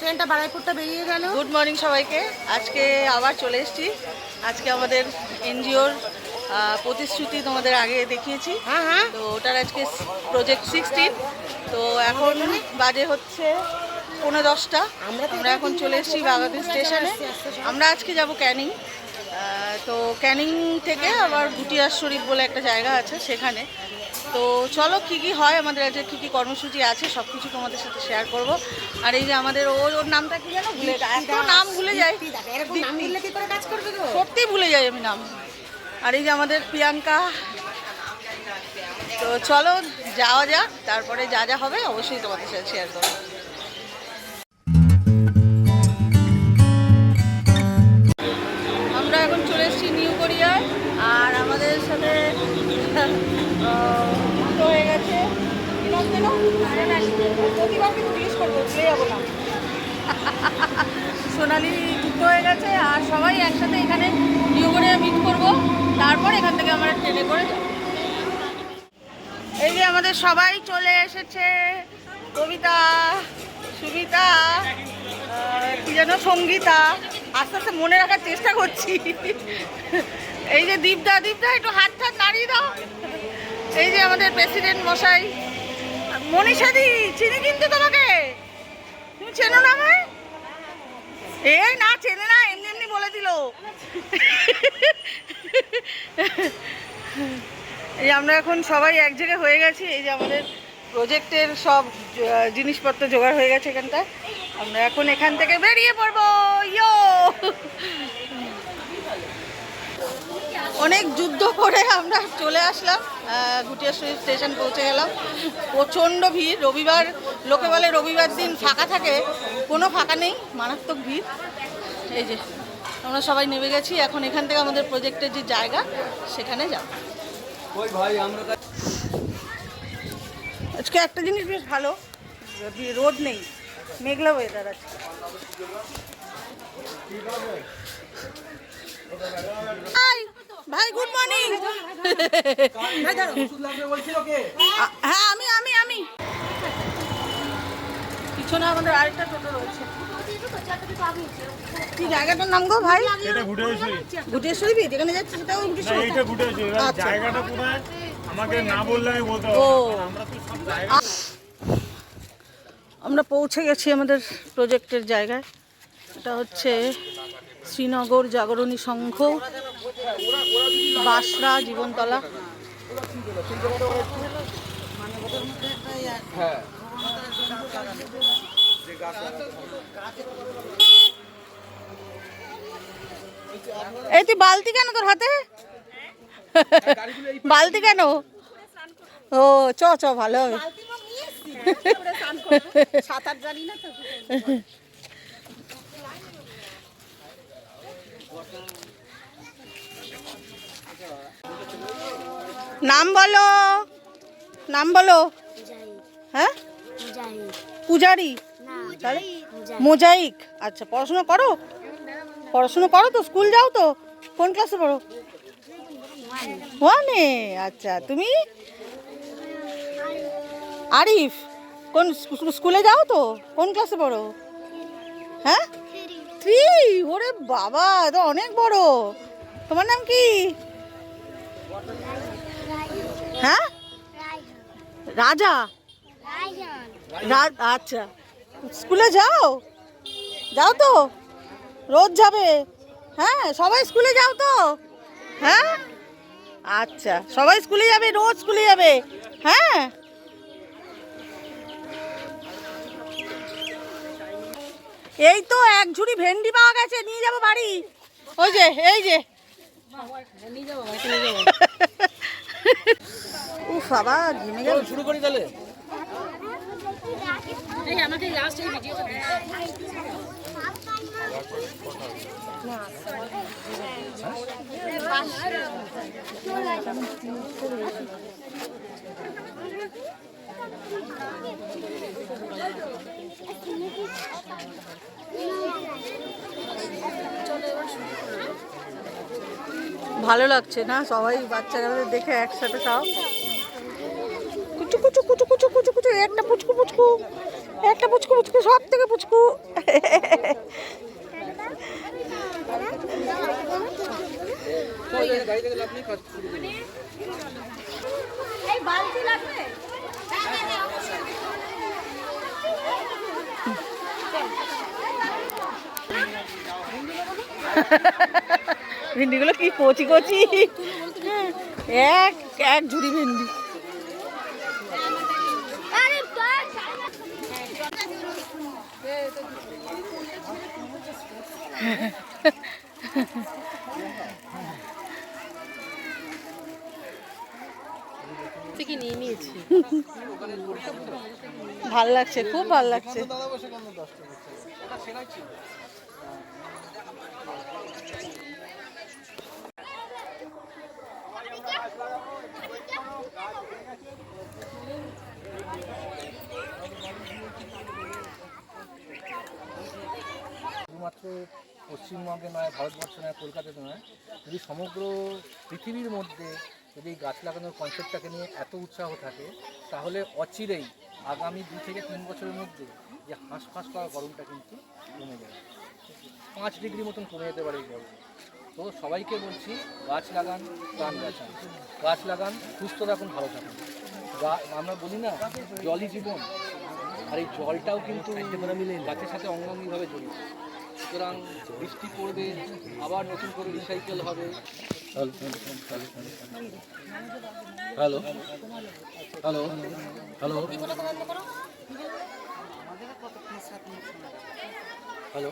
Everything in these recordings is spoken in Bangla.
ট্রেনটা বারাইপুরটা বেরিয়ে গেল গুড মর্নিং সবাইকে। আজকে আবার চলে এসেছি। আজকে আমাদের এনজিওর প্রতিশ্রুতি তোমাদের আগে দেখিয়েছি। হ্যাঁ হ্যাঁ। তো ওটার আজকে প্রজেক্ট সিক্সটিন তো এখন বাজে হচ্ছে পনেরো দশটা। আমরা এখন চলে এসেছি বাগাতি স্টেশনে। আমরা আজকে যাব ক্যানিং। তো ক্যানিং থেকে আবার গুটিয়ার শরীফ বলে একটা জায়গা আছে সেখানে। তো চলো কি কি হয় আমাদের আজকে কী কী কর্মসূচি আছে সব কিছু তোমাদের সাথে শেয়ার করব। আর এই যে আমাদের ওর ওর নামটা কি জানো ভুলে এত নাম ভুলে যায়। সত্যি ভুলে যাই আমি নাম। আর এই যে আমাদের প্রিয়াঙ্কা। তো চলো, যাওয়া যাক, তারপরে যা যা হবে অবশ্যই তোমাদের সাথে শেয়ার করব। আমরা এখন চলে এসেছি নিউ কোরিয়ায়, আর আমাদের সাথে হয়ে গেছে। কি নাম যেন? জিজ্ঞেস করব যাব না। সোনালি যুক্ত হয়ে গেছে আর সবাই একসাথে এখানে নিউ করে মিট করব। তারপর এখান থেকে আমরা ট্রেনে করে যাব। এই যে আমাদের সবাই চলে এসেছে। কবিতা সুবিতা কি যেন সঙ্গীতা। আস্তে আস্তে মনে রাখার চেষ্টা করছি। এই যে দীপদা দীপদা, একটু হাত হাত নাড়িয়ে দাও। এই যে আমাদের প্রেসিডেন্ট মশাই। মনীষাদি, চিনি কিন্তু তোমাকে? তুমি চেনো না আমায়? এই না চেনে না, এমনি এমনি বলে দিল। এই আমরা এখন সবাই এক জায়গায় হয়ে গেছি, এই যে আমাদের প্রজেক্টের সব জিনিসপত্র জোগাড় হয়ে গেছে এখানটা আমরা এখন এখান থেকে বেরিয়ে পড়ব। ইয়ো! অনেক যুদ্ধ করে আমরা চলে আসলাম আহ, গুটিয়াশ্বরী স্টেশন পৌঁছে গেলাম। প্রচণ্ড ভিড় রবিবার লোকে বলে রবিবার দিন ফাঁকা থাকে কোনো ফাঁকা নেই মারাত্মক ভিড়। এই যে আমরা সবাই নেমে গেছি এখন এখান থেকে আমাদের প্রজেক্টের যে জায়গা সেখানে যাব। আজকে একটা জিনিস বেশ ভালো রোড নেই মেঘলা ওয়েদার আছে। হাই ভাই গুড মর্নিং হ্যাঁ আমি আমি আমি। পিছনে আমাদের আরেকটা টোটো রয়েছে। কি জায়গাটার নাম গো ভাই? এটা ঘুটেশ্বরী গুটেশ্বরী যেখানে যাচ্ছি সেটাও না গুটেশ্বরী। এইটা ঘুটেশ্বরী আচ্ছা। জায়গাটা কোথায়? আমাকে না বললে আমি বলতে। আমরা তো সব জায়গা আমরা পৌঁছে গেছি আমাদের প্রজেক্টের জায়গায়। এটা হচ্ছে শ্রীনগর জাগরণী সংঘ। বাসরা জীবনতলা। এই তুই বালতি কেন তোর হাতে? বালতি কেন? ও চ চ ভালো হবে। সাঁতার জানি না তো। নাম বলো। নাম বলো। হ্যাঁ? পূজারি। মোজাইক। আচ্ছা পড়াশোনা করো? পড়াশোনা করো তো? স্কুল যাও তো? কোন ক্লাসে পড়ো? ওয়ানে। আচ্ছা তুমি? আরিফ, কোন স্কুলে যাও তো? কোন ক্লাসে পড়ো? হ্যাঁ? থ্রি। ওরে বাবা তো অনেক বড়। তোমার নাম কি? হ্যাঁ? রাজা? আচ্ছা। স্কুলে যাও? যাও তো। রোজ যাবে। হ্যাঁ সবাই স্কুলে যাও তো। হ্যাঁ? আচ্ছা সবাই স্কুলে যাবে রোজ স্কুলে যাবে। হ্যাঁ? এই তো এক ঝুড়ি ভেন্ডি পাওয়া গেছে নিয়ে যাব বাড়ি। ওই যে এই যে। উফ বাবা ঘেমে গেল শুরু করি তাহলে এই আমাকে লাস্ট এই ভিডিওটা দিন ভালো লাগছে না? সবাই বাচ্চারা দেখে একসাথে সব কুচু কুচু কুচু কুচু কুচু কুচু একটা পুচকু পুচকু একটা পুচকু পুচকু সব থেকে পুচকু। ভেন্ডিগুলো কি কচি কচি? এক এক ঝুড়ি ভেন্ডি। ভালো লাগছে খুব ভালো লাগছে। শুধুমাত্র পশ্চিমবঙ্গে নয়, ভারতবর্ষ নয়, কলকাতাতে নয়, যদি সমগ্র পৃথিবীর মধ্যে যদি গাছ লাগানোর কনসেপ্টটাকে নিয়ে এত উৎসাহ থাকে, তাহলে অচিরেই আগামী দু থেকে তিন বছরের মধ্যে যে হাঁসফাঁস করা গরমটা কিন্তু কমে যাবে। পাঁচ ডিগ্রি মতন কমে যেতে পারে এই গরম। তো সবাইকে বলছি, গাছ লাগান, প্রাণ বাঁচান। গাছ লাগান, সুস্থ থাকুন, ভালো থাকুন। আমরা বলি না, জলই জীবন। আর এই জলটাও কিন্তু গাছের সাথে অঙ্গাঙ্গিভাবে জড়িত। সুতরাং বৃষ্টি পড়বে, আবার নতুন করে রিসাইকেল হবে। Hello hello hello hello.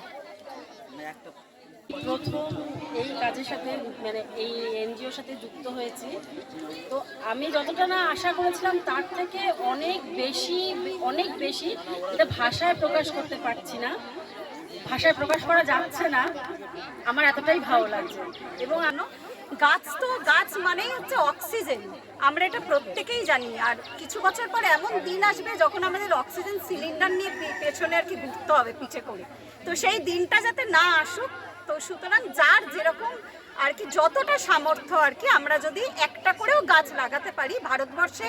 প্রথম এই কাজের সাথে মানে এই এনজিওর সাথে যুক্ত হয়েছি। তো আমি যতটা না আশা করেছিলাম, তার থেকে অনেক বেশি অনেক বেশি এটা ভাষায় প্রকাশ করতে পারছি না। ভাষায় প্রকাশ করা যাচ্ছে না। আমার এতটাই ভালো লাগছে। এবং গাছ তো, গাছ মানেই হচ্ছে অক্সিজেন। আমরা এটা প্রত্যেকেই জানি। আর কিছু বছর পর এমন দিন আসবে যখন আমাদের অক্সিজেন সিলিন্ডার নিয়ে পেছনে আর কি ঘুরতে হবে পিছে করে। তো সেই দিনটা যাতে না আসুক তো সুতরাং যার যেরকম আর কি যতটা সামর্থ্য আর কি আমরা যদি একটা করেও গাছ লাগাতে পারি, ভারতবর্ষে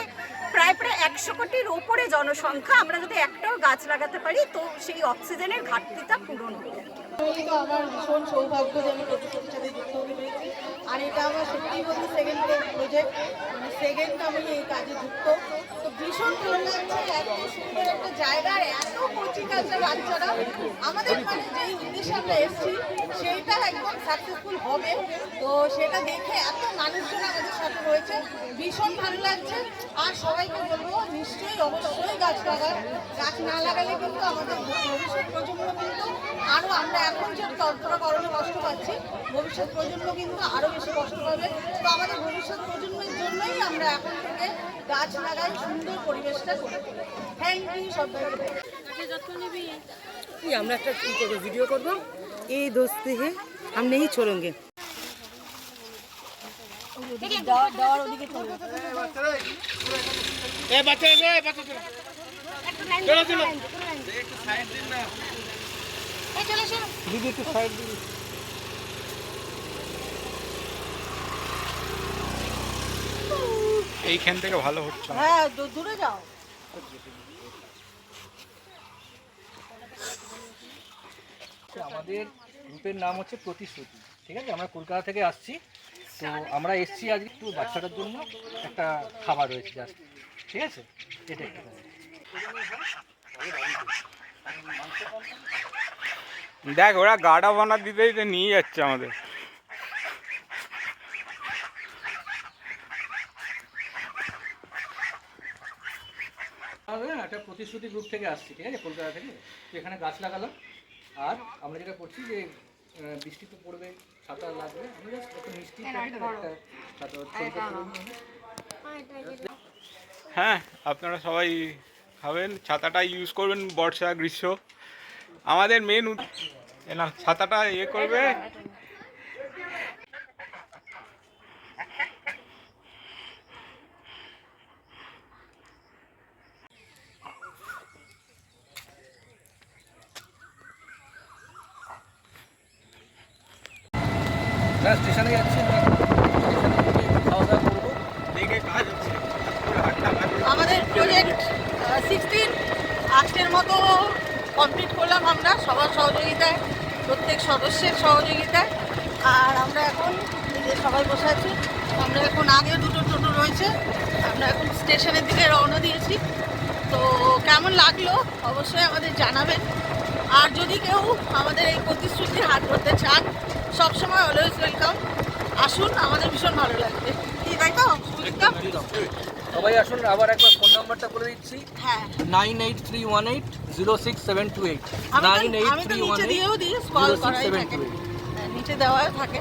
প্রায় প্রায় একশো কোটির ওপরে জনসংখ্যা আমরা যদি একটাও গাছ লাগাতে পারি, তো সেই অক্সিজেনের ঘাটতিটা পূরণ হবে। আমার ভীষণ সৌভাগ্য যে আমি প্রতিষ্ঠানের সাথে যুক্ত আর এটা আমার সত্যি বলতে সেকেন্ড প্রজেক্ট সেকেন্ড আমি এই কাজে যুক্ত। তো ভীষণ ভালো লাগছে, এত সুন্দর একটা জায়গার এত কচি কাঁচা বাচ্চারা। আমাদের মানে যেই উদ্দেশ্যে আমরা এসেছি, সেইটা একদম সাকসেসফুল হবে। তো সেটা দেখে এত মানুষজন আমাদের সাথে রয়েছে। ভীষণ ভালো লাগছে। আর সবাইকে বলব, নিশ্চয়ই অবশ্যই গাছ লাগান গাছ না লাগালে কিন্তু আমাদের ভবিষ্যৎ প্রজন্ম কিন্তু আরও আমরা এখন যে তৎপরা করণে কষ্ট পাচ্ছি, ভবিষ্যৎ প্রজন্ম কিন্তু আরও বেশি কষ্ট পাবে। তো আমাদের ভবিষ্যৎ প্রজন্মের জন্যই আমরা এখন থেকে গাছ লাগাই সুন্দর পরিবেশটা করে থ্যাংক ইউ সবাইকে যত্ন নিবি আমরা একটা কি করবো ভিডিও করবো এই দোস্তে হে हम नहीं छोड़ेंगे এইখান থেকে ভালো হচ্ছে হ্যাঁ দূরে যাও। আমাদের গ্রুপের নাম হচ্ছে প্রতিশ্রুতি। ঠিক আছে? আমরা কলকাতা থেকে আসছি। তো আমরা এসছি আজ একটু বাচ্চাটার জন্য একটা খাবার রয়েছে জাস্ট ঠিক আছে? এটা একটু দেখ ওরা গাড়া বানা দিতে দিতে নিয়ে যাচ্ছে আমাদের আমরা প্রতিশ্রুতি গ্রুপ থেকে আসছি ঠিক আছে কলকাতা থেকে। তো এখানে গাছ লাগালাম। আর আমরা যেটা করছি যে বৃষ্টি তো পড়বে ছাতা লাগবে। আমরা একটা মিষ্টি ছবি করতে পারি। হ্যাঁ আপনারা সবাই খাবেন। ছাতাটা ইউজ করবেন বর্ষা গ্রীষ্ম। আমাদের মেন না ছাতাটা ইয়ে করবে। স্টেশনে যাচ্ছি স্টেশনে আমাদের প্রজেক্ট সিক্সটিন আজকের মতো কমপ্লিট করলাম আমরা সবার সহযোগিতায়, প্রত্যেক সদস্যের সহযোগিতায়। আর আমরা এখন নিজের সবাই বসে আছি, আমরা এখন আগে দুটো টোটো রয়েছে, আমরা এখন স্টেশনের দিকে রওনা দিয়েছি। তো কেমন লাগল? অবশ্যই আমাদের জানাবেন। আর যদি কেউ আমাদের এই প্রতিশ্রুতির হাত ধরতে চান সবসময় অলওয়েজ ওয়েলকাম আসুন আমাদের ভীষণ ভালো লাগবে? সবাই আসুন আবার একবার ফোন নাম্বারটা করে দিচ্ছি। হ্যাঁ nine eight three one eight zero six seven two eight. Nine eight three one eight দিয়েও দিই সিক্স করাই সেভেন থাকে টু হ্যাঁ, নিচে দেওয়াই থাকে।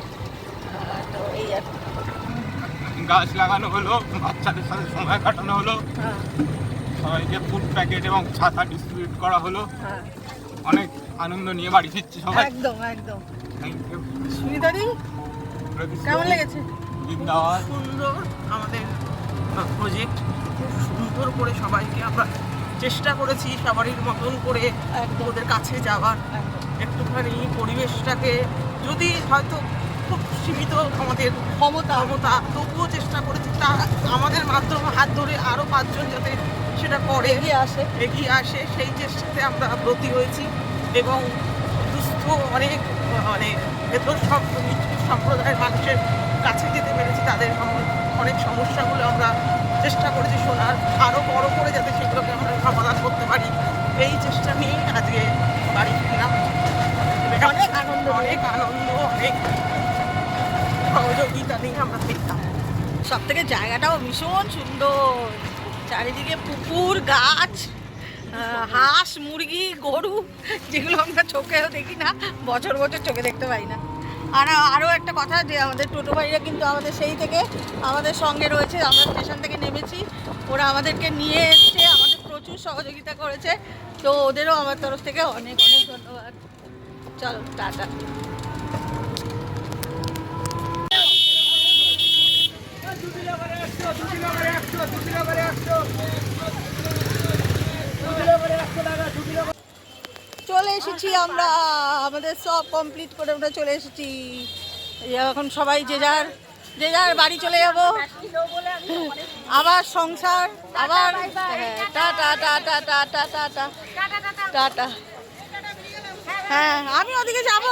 তো এই আর গাছ লাগানো হলো বাচ্চাদের সাথে সময় কাটানো হলো। হ্যাঁ। সবাইকে ফুড প্যাকেট এবং ছাতা ডিস্ট্রিবিউট করা হলো। হ্যাঁ। অনেক আনন্দ নিয়ে বাড়ি ফিরছি সবাই। একদম একদম। থ্যাংক ইউ সুনিতাদি কেমন লেগেছে? সুন্দর আমাদের প্রজেক্ট খুব সুন্দর করে সবাইকে আমরা চেষ্টা করেছি সবারই মতন করে। ওদের কাছে যাওয়ার। একটুখানি পরিবেশটাকে যদি হয়তো খুব সীমিত আমাদের ক্ষমতা। ক্ষমতা তবুও চেষ্টা করেছি। তা আমাদের মাধ্যমে হাত ধরে আরও পাঁচজন যাতে সেটা করে এগিয়ে আসে। এগিয়ে আসে। সেই চেষ্টাতে আমরা ব্রতী হয়েছি এবং দুস্থ অনেক মানে ভেতর সব সম্প্রদায়ের মানুষের কাছে যেতে পেরেছি। তাদের অনেক সমস্যাগুলো আমরা চেষ্টা করেছি শোনার। আরও বড় করে যাতে সেগুলোকে আমরা সমাধান করতে পারি। এই চেষ্টা নিয়েই আজকে বাড়ি ফিরলাম। অনেক আনন্দ অনেক আনন্দ অনেক সহযোগিতা নিয়ে আমরা ফিরতাম সব থেকে জায়গাটাও ভীষণ সুন্দর। চারিদিকে পুকুর, গাছ হাঁস, মুরগি, গরু, যেগুলো আমরা চোখেও দেখি না, বছর বছর চোখে দেখতে পাই না। আর আরও একটা কথা যে আমাদের টোটো ভাইরা কিন্তু আমাদের সেই থেকে আমাদের সঙ্গে রয়েছে, আমরা স্টেশন থেকে নেমেছি। ওরা আমাদেরকে নিয়ে এসছে, আমাদের প্রচুর সহযোগিতা করেছে। তো ওদেরও আমার তরফ থেকে অনেক অনেক ধন্যবাদ। চলো, টাটা। চলে এসেছি আমরা। আমাদের সব কমপ্লিট করে আমরা চলে এসেছি। এখন সবাই যে যার যে যার বাড়ি চলে যাব। আবার সংসার, আবার tata tata tata tata tata হ্যাঁ আমি ওদিকে যাব।